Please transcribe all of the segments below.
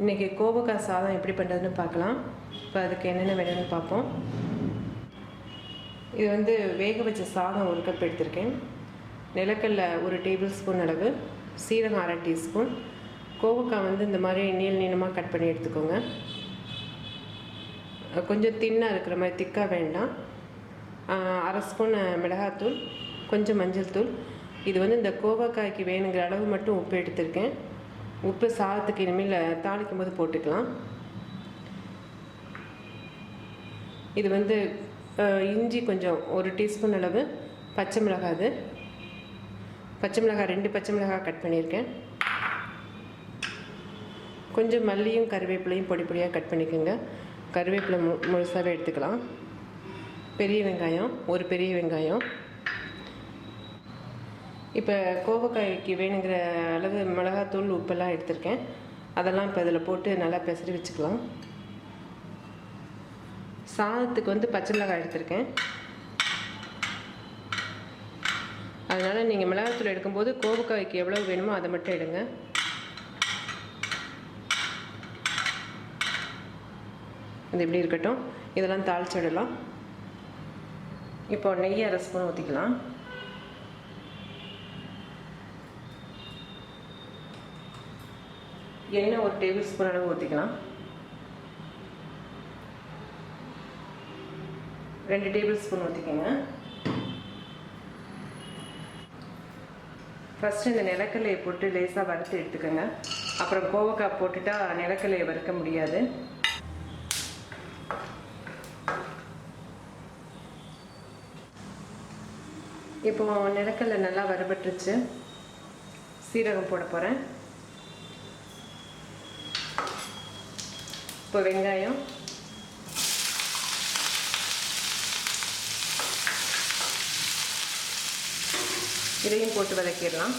இன்றைக்கி கோவக்காய் சாதம் எப்படி பண்ணுறதுன்னு பார்க்கலாம். இப்போ அதுக்கு என்னென்ன வேணும்னு பார்ப்போம். இது வந்து வேக வச்ச சாதம் ஒரு கப் எடுத்திருக்கேன். நிலக்கல்ல ஒரு டேபிள் ஸ்பூன் அளவு சீரகம் அரை டீஸ்பூன் கோவக்காய் வந்து இந்த மாதிரி நீள் நீளமாக கட் பண்ணி எடுத்துக்கோங்க. கொஞ்சம் தின்னாக இருக்கிற மாதிரி திக்காக வேண்டாம். அரை ஸ்பூன் மிளகாத்தூள் கொஞ்சம் மஞ்சள் தூள். இது வந்து இந்த கோவக்காய்க்கு வேணுங்கிற அளவு மட்டும் உப்பு எடுத்திருக்கேன். உப்பு சாதத்துக்கு இனிமேல் தாளிக்கும் போது போட்டுக்கலாம். இது வந்து இஞ்சி கொஞ்சம் ஒரு டீஸ்பூன் அளவு பச்சை மிளகாய் அது. பச்சை மிளகாய் ரெண்டு பச்சை மிளகாய் கட் பண்ணியிருக்கேன். கொஞ்சம் மல்லியும் கருவேப்பிலையும் பொடி பொடியாக கட் பண்ணிக்கோங்க. கருவேப்பிலை மு முழுசாகவே எடுத்துக்கலாம். பெரிய வெங்காயம் ஒரு பெரிய வெங்காயம். இப்போ கோவக்காய்க்கு வேணுங்கிற அளவு மிளகாத்தூள் உப்பெல்லாம் எடுத்திருக்கேன். அதெல்லாம் இப்போ இதில் போட்டு நல்லா பெசரி வச்சுக்கலாம். சாதத்துக்கு வந்து பச்சை மிளகாய் எடுத்திருக்கேன். அதனால் நீங்கள் மிளகாத்தூள் எடுக்கும்போது கோவக்காய்க்கு எவ்வளோ வேணுமோ அதை மட்டும் எடுங்க. இது இப்படி இருக்கட்டும்? இதெல்லாம் தாளிச்சிடலாம் இப்போ நெய் அரை ஸ்பூன் ஊற்றிக்கலாம். எண்ணெய் ஒரு டேபிள் ஸ்பூன் அளவு ஊற்றிக்கலாம் ரெண்டு டேபிள் ஸ்பூன் ஊற்றிக்கோங்க ஃபஸ்ட்டு இந்த நிலக்கல்லையை போட்டு லேசாக வறுத்து எடுத்துக்கோங்க. அப்புறம் கோவக்காய் போட்டுட்டா நிலக்கல்லையை வறுக்க முடியாது. இப்போ நிலக்கல்ல நல்லா வறுபட்டுருச்சு. சீரகம் போட போகிறேன் இப்போ வெங்காயம் இதையும் போட்டு வதக்கிடலாம்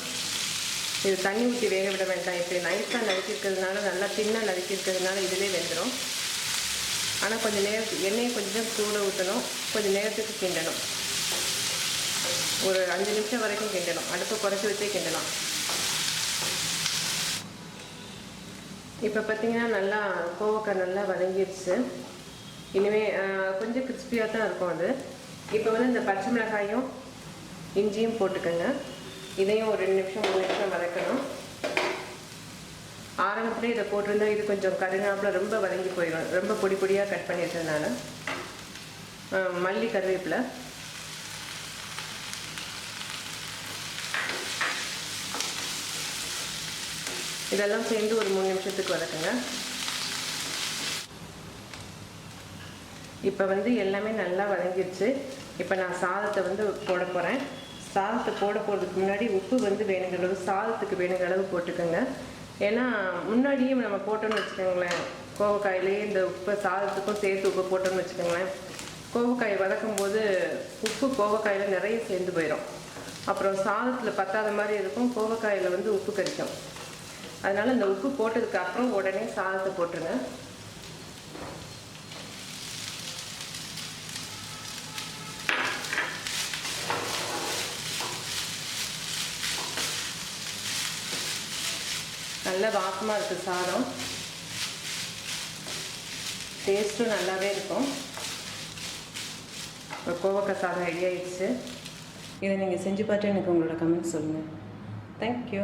இது தண்ணி ஊற்றி வேக விட வேண்டாம் இப்படி நைஸாக நறுக்கிருக்கிறதுனால நல்லா தின்னாக நறுக்கிருக்கிறதுனால இதிலே வெந்துடும் ஆனால் கொஞ்சம் நேரத்துக்கு எண்ணெயை கொஞ்சம் சூட ஊற்றணும் கொஞ்சம் நேரத்துக்கு கிண்டணும் ஒரு அஞ்சு நிமிஷம் வரைக்கும் கிண்டணும் அடுப்பை குறைச்சி வச்சே கிண்டலாம் இப்போ பார்த்தீங்கன்னா நல்லா கோவக்காய் நல்லா வதங்கிடுச்சு இனிமே கொஞ்சம் கிறிஸ்பியாக தான் இருக்கும் அது. இப்போ வந்து இந்த பச்சை மிளகாயும் இஞ்சியும் போட்டுக்கோங்க. இதையும் ஒரு ரெண்டு நிமிஷம் மூணு நிமிஷம் வதக்கணும். ஆரம்பத்தில் இதை போட்டிருந்தா இது கொஞ்சம் கருநாப்பில் ரொம்ப வதங்கி போயிடும். ரொம்ப பொடி பொடியாக கட் பண்ணியிருக்கேன் நான் மல்லி கருவேப்பிலை. இதெல்லாம் சேர்ந்து ஒரு மூணு நிமிஷத்துக்கு வதக்குங்க இப்போ வந்து எல்லாமே நல்லா வதங்கிடுச்சு இப்போ நான் சாதத்தை வந்து போட போகிறேன் சாதத்தை போட போகிறதுக்கு முன்னாடி உப்பு வந்து வேணுங்கிற அளவு சாதத்துக்கு வேணுங்கிற அளவு போட்டுக்கோங்க. ஏன்னா முன்னாடியே நம்ம போட்டோம்னு வச்சுக்கோங்களேன் கோவக்காயிலே இந்த உப்பை சாதத்துக்கும் சேர்த்து உப்பு போட்டோம்னு வச்சுக்கோங்களேன் கோவக்காய் வதக்கும் போது உப்பு கோவக்காயில் நிறைய சேர்ந்து போயிடும் அப்புறம் சாதத்தில் பத்தாத மாதிரி இருக்கும் கோவக்காயில் வந்து உப்பு கரிக்கும். அதனால் இந்த உப்பு போட்டதுக்கு அப்புறம் உடனே சாதத்தை போட்டுருங்க. நல்ல வாசமாக இருக்குது சாதம். டேஸ்ட்டும் நல்லாவே இருக்கும். இப்போ கோவக்காய் சாதம் ரெடி ஆயிடுச்சு. இதை நீங்கள் செஞ்சு பார்த்து எனக்கு உங்களோட கமெண்ட் சொல்லுங்கள் தேங்க்யூ